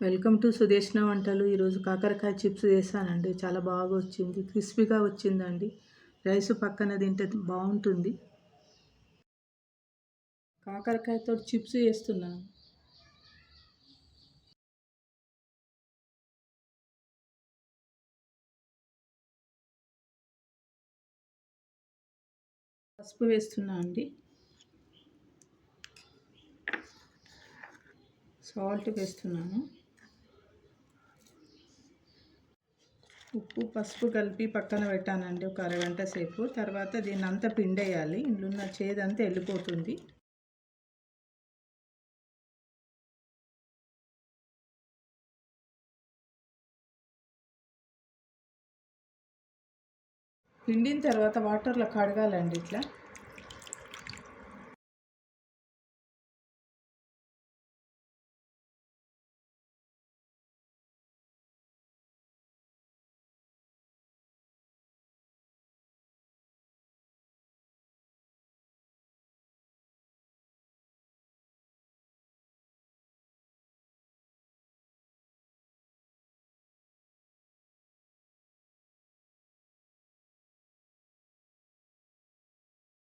Welcome to Sudeshna వంటలు. ఈరోజు కాకరకాయ చిప్స్ చేశానండి. చాలా బాగా వచ్చింది. క్రిస్పీగా వచ్చిందండి. రైస్ పక్కన తింటే బాగుంటుంది. కాకరకాయతో చిప్స్ చేస్తున్నాను. పసుపు వేస్తున్నా అండి. సాల్ట్ వేస్తున్నాను. ఉప్పు పసుపు కలిపి పక్కన పెట్టానండి ఒక అరగంట సేపు. తర్వాత దీన్ని అంతా పిండేయాలి. ఇందులో చేదంతా వెళ్ళిపోతుంది. పిండిన తర్వాత వాటర్లో కడగాలండి ఇట్లా.